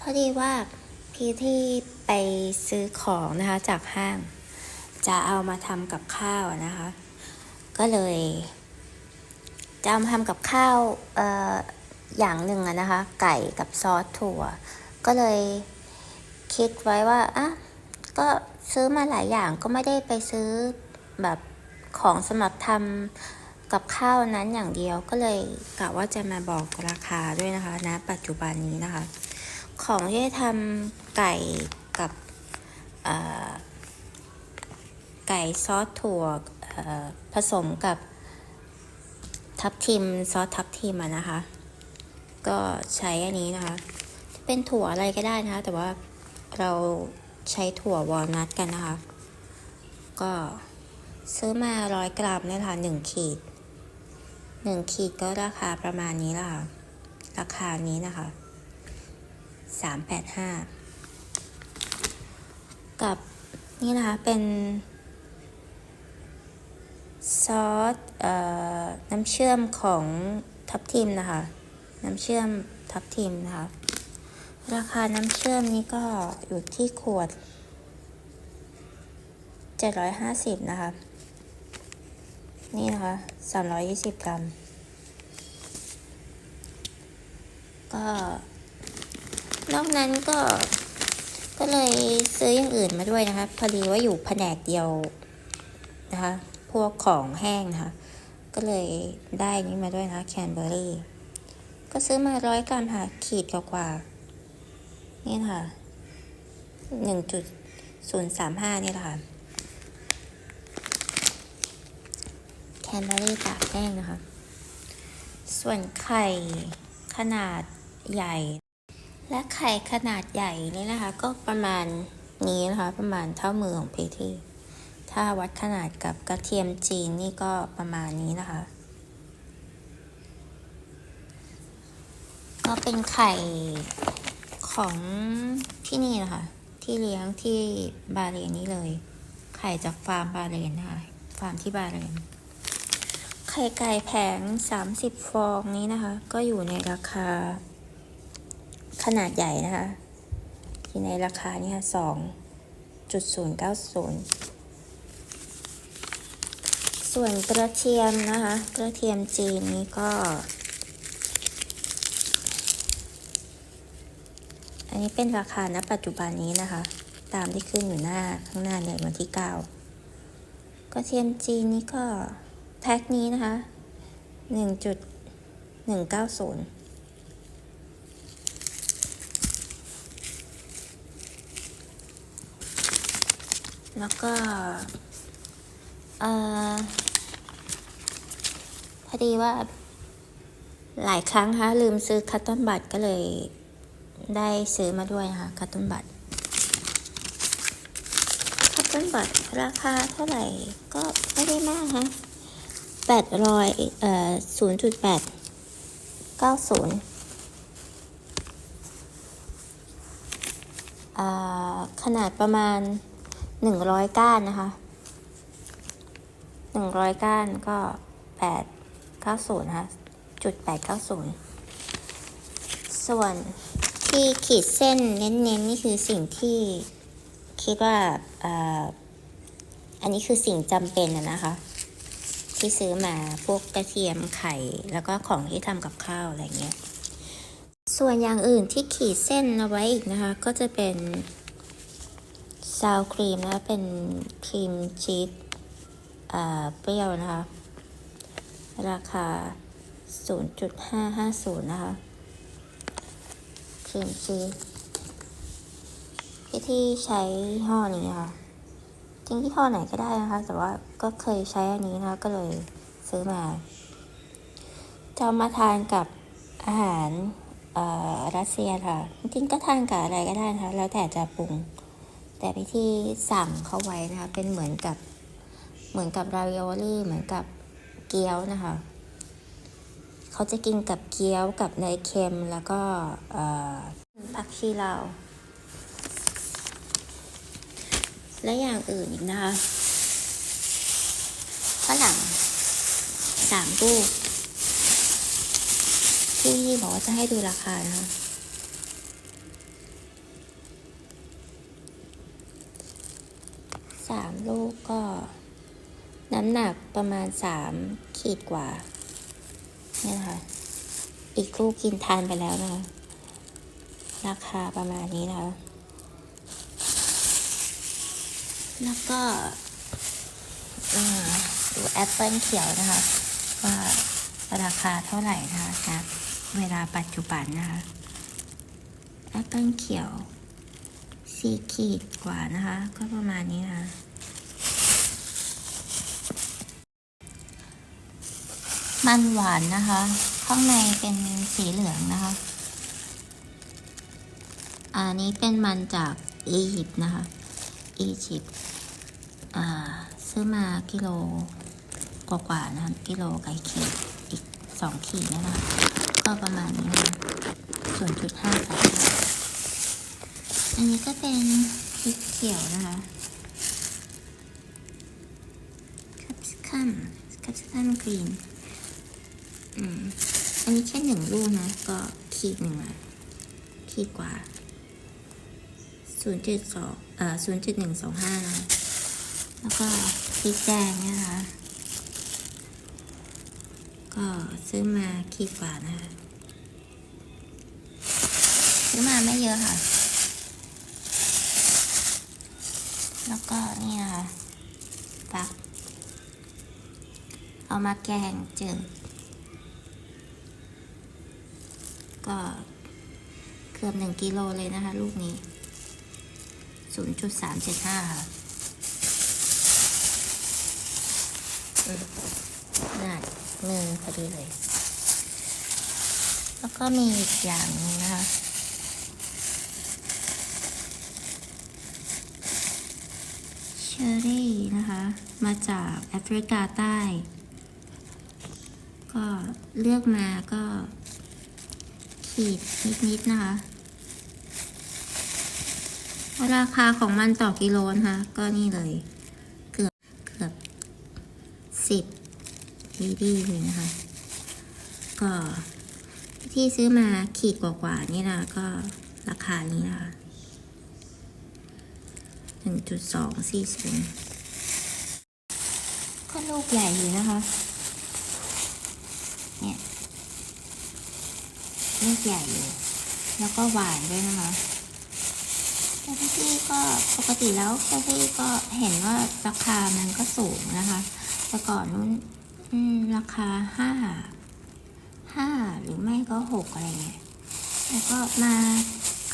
พอดีว่าพี่ที่ไปซื้อของนะคะจากห้าง จะเอามาทำกับข้าวนะคะ ก็เลย จะเอามาทำกับข้าวเอ่ออย่างหนึ่งนะคะ ไก่กับซอสถั่ว ก็เลยคิดไว้ว่าอะก็ซื้อมาหลายอย่างก็ไม่ได้ไปซื้อแบบของสำหรับทำกับข้าวนั้นอย่างเดียวก็เลยกะว่าจะมาบอกราคาด้วยนะคะณนะปัจจุบันนี้นะคะ ของที่ทำไก่กับไก่ซอสถั่วผสมกับทับทิมซอสทับทิมอะนะคะ ก็ใช้อันนี้นะคะ เป็นถั่วอะไรก็ได้นะคะ แต่ว่าเราใช้ถั่ววอลนัทกันนะคะ ก็ซื้อมาร้อยกรัมเนี่ยค่ะหนึ่งขีดหนึ่งขีดก็ราคาประมาณนี้ละค่ะ ราคานี้นะคะ สามแปดห้ากับนี่นะคะ เป็นซอสเอ่อน้ำเชื่อมของทับทิมนะคะ น้ำเชื่อมทับทิมนะคะ ราคาน้ำเชื่อมนี้ก็อยู่ที่ขวด 750 นะคะ นี่นะคะ 320 กรัม ก็ นอกนั้นก็ก็เลยซื้ออย่างอื่นมาด้วยนะคะพอดีว่าอยู่แผนกเดียวนะคะพวกของแห้งนะคะก็เลยได้นี้มาด้วยนะคะแคนเบอรี่ก็ซื้อมาร้อยกรัมค่ะ ขีดกว่าๆนี่ค่ะหนึ่งจุดศูนย์สามห้านี่แหละค่ะแคนเบอรี่ตากแห้งนะคะ ส่วนไข่ขนาดใหญ่ และไข่ขนาดใหญ่นี่นะคะ ก็ประมาณนี้นะคะ ประมาณเท่ามือของเพที่ ถ้าวัดขนาดกับกระเทียมจีนนี่ก็ประมาณนี้นะคะ ก็เป็นไข่ของที่นี่นะคะ ที่เลี้ยงที่บาเรนนี่เลย ไข่จากฟาร์มบาเรนนะคะ ฟาร์มที่บาเรนไข่ไก่แผง 30 ฟองนี้นะคะ ก็อยู่ในราคา ขนาดใหญ่นะคะอยู่ในราคานี่ค่ะ2.090ส่วนกระเทียมนะคะ กระเทียมจีนนี้ก็ อันนี้เป็นราคาณปัจจุบันนี้นะคะ ตามที่ขึ้นอยู่หน้าข้างหน้าในวันที่9กระเทียมจีนนี้ก็แพ็คนี้นะคะ1.190 แล้วก็ เออพอดีว่า หลายครั้งคะลืมซื้อคัตตอนบัตก็เลย ได้ซื้อมาด้วยนะคะคัตตอนบัตคัตตอนบัตราคาเท่าไหร่ก็ไม่ได้มากฮะแปดร้อยเอ่อศูนย์จุดแปดเก้าศูนย์ขนาดประมาณ หนึ่งร้อยก้านนะคะหนึ่งร้อยก้านก็แปดเก้าศูนย์นะคะจุดแปดเก้าศูนย์ส่วนที่ขีดเส้นเน้นๆนนี่คือสิ่งที่คิดว่าอ่าอันนี้คือสิ่งจำเป็นนะคะ ที่ซื้อมาพวกกระเทียมไข่ แล้วก็ของที่ทำกับข้าวอะไรเงี้ย ส่วนอย่างอื่นที่ขีดเส้นเอาไว้อีกนะคะ ก็จะเป็น ซาวครีมนะเป็นครีมชีสอ่าเปรี้ยวนะคะ ราคา 0.550 นะคะ ครีมชีสที่ใช้ยี่ห้อนี้ค่ะจริงยี่ห้อไหนก็ได้นะคะ แต่ว่าก็เคยใช้อันนี้นะคะก็เลยซื้อมาจะมาทานกับอาหารอ่อรัสเซียค่ะ จริงก็ทานกับอะไรก็ได้นะคะ แล้วแต่จะปรุง แต่วิธีสั่งเขาไว้นะคะ เป็นเหมือนกับเหมือนกับราวิโอลี่เหมือนกับเกี๊ยวนะคะ เขาจะกินกับเกี๊ยวกับเนยเค็มแล้วก็ผักชีลาวและอย่างอื่นอีกนะคะฝรั่งสามลูกที่บอกว่าจะให้ดูราคานะคะ สามลูกก็ น้ำหนักประมาณสามขีดกว่า เนี่ยนะคะ อีกลูกกินทานไปแล้วนะคะ ราคาประมาณนี้นะคะ แล้วก็ดูแอปเปิลเขียวนะคะ ว่าราคาเท่าไหร่นะคะนะเวลาปัจจุบันนะคะแอปเปิลเขียว สี่ขีดกว่านะคะ ก็ประมาณนี้นะคะมันหวานนะคะ ข้างในเป็นสีเหลืองนะคะ อันนี้เป็นมันจากอียิปต์นะคะ อียิปต์ซื้อมากิโลกว่าๆนะคะกิโลไก่ขีดอีกสองขีดนะคะ ก็ประมาณนี้นะคะส่วนจุดห้าสาม อันนี้ก็เป็นพริกเขียวนะคะคัปซิคัมคัปซิคัมกรีนอืมอันนี้แค่หนึ่งลูกนะ ก็ขีดหนึ่งอะขีดกว่าศูนย์จุดสองเอ่อศูนย์จุดหนึ่งสองห้านะแล้วก็พริกแดงเนี่ยนะคะ ก็ซื้อมาขีดกว่านะคะซื้อมาไม่เยอะค่ะ แล้วก็นี่นะคะฟัก เอามาแกงจืดก็เกือบหนึ่งกิโลเลยนะคะ ลูกนี้ศูนย์จุดสามเจ็ดห้าค่ะน่ามือพอดีเลย แล้วก็มีอีกอย่างนึงนะคะ เช อร์รี่นะคะ มาจากแอฟริกาใต้ ก็เลือกมาก็ ขีดนิดๆนะคะ ราคาของมันต่อกิโลนะคะ ก็นี่เลย เกือบเกือบสิบดีดีเลยนะคะ ก็ที่ซื้อมาขีดกว่าๆนี่นะก็ราคานี้นะคะ นึ่งจุดสองสี่ศูนก็ลูกใหญ่อยู่นะคะ เนี่ย ลูกใหญ่อยู่ แล้วก็หวานด้วยนะคะแต่พี่ก็ปกติแล้วพี่ก็เห็นว่าราคามันก็สูงนะคะ แต่ก่อนนู้นราคาห้าห้าหรือไม่ก็หกอะไรเงี้ยแล้วก็มา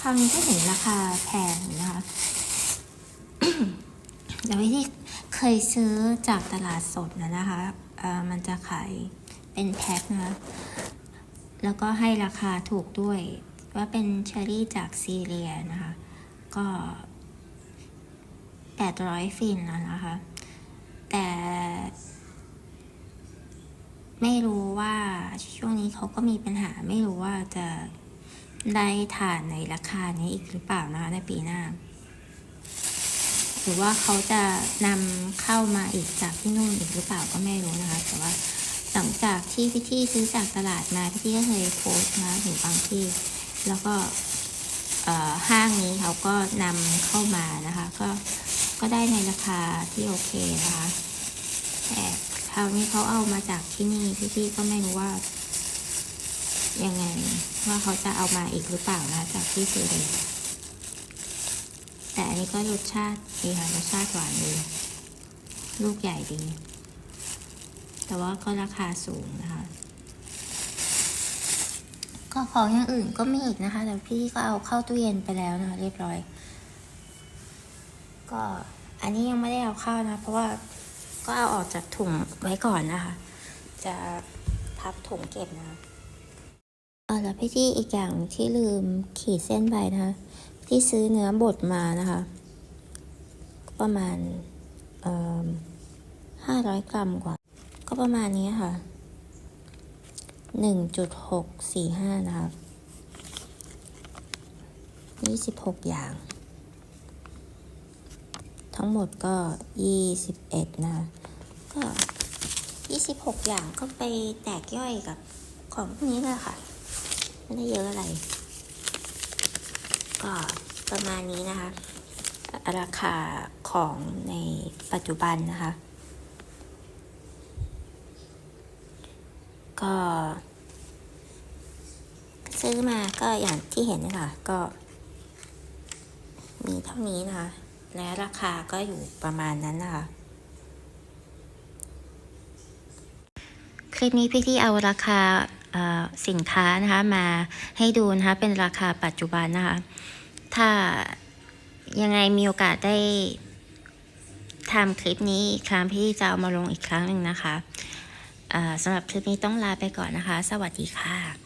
คราวนี้ก็เห็นราคาแพงนะ แต่วิธีเคยซื้อจากตลาดสดนะนะคะเออมันจะขายเป็นแพ็คนะ แล้วก็ให้ราคาถูกด้วย ว่าเป็นเชอรี่จากซีเรียนะคะ ก็แปดร้อยฟินแล้วนะคะ แต่ ไม่รู้ว่าช่วงนี้เขาก็มีปัญหาไม่รู้ว่าจะได้ทานในราคานี้อีกหรือเปล่านะคะในปีหน้า หรือว่าเขาจะนำเข้ามาอีกจากที่นู่นอีกหรือเปล่าก็ไม่รู้นะคะ แต่ว่าหลังจากที่พี่ที่ซื้อจากตลาดมาพี่ที่ก็เคยโพสต์นะถึงบางที่ แล้วก็เออห้างนี้เขาก็นำเข้ามานะคะ ก็ก็ได้ในราคาที่โอเคนะคะแต่คราวนี้เขาเอามาจากที่นี่พี่ๆก็ไม่รู้ว่ายังไงว่าเขาจะเอามาอีกหรือเปล่านะคะจากที่ซื้อเลย แต่อันนี้ก็รสชาติดีค่ะรสชาติหวานดีลูกใหญ่ดี แต่ว่าก็ราคาสูงนะคะ ก็ของอย่างอื่นก็มีอีกนะคะ แต่พี่ก็เอาเข้าตู้เย็นไปแล้วนะคะเรียบร้อย ก็อันนี้ยังไม่ได้เอาเข้านะ เพราะว่าก็เอาออกจากถุงไว้ก่อนนะคะ จะพับถุงเก็บนะคะเออแล้วพี่ที่อีกอย่างที่ลืมขีดเส้นไปนะคะ ที่ซื้อเนื้อบดมานะคะ ประมาณห้าร้อยกรัมกว่า ก็ประมาณนี้ค่ะหนึ่งจุดหกสี่ห้านะครับยี่สิบหกอย่าง ทั้งหมดก็ยี่สิบเอ็ดนะคะก็ยี่สิบหกอย่างก็ไปแตกย่อยกับของพวกนี้เลยค่ะ ไม่ได้เยอะอะไร ก็ประมาณนี้นะคะ ราคาของในปัจจุบันนะคะ ก็ ซื้อมาก็อย่างที่เห็นนะคะก็ มีเท่านี้นะคะ และราคาก็อยู่ประมาณนั้นนะคะคลิปนี้พี่ที่เอาราคา สินค้านะคะมาให้ดูนะคะเป็นราคาปัจจุบันนะคะ ถ้ายังไงมีโอกาสได้ทำคลิปนี้อีกครั้งพี่จะเอามาลงอีกครั้งหนึ่งนะคะสำหรับคลิปนี้ต้องลาไปก่อนนะคะ สวัสดีค่ะ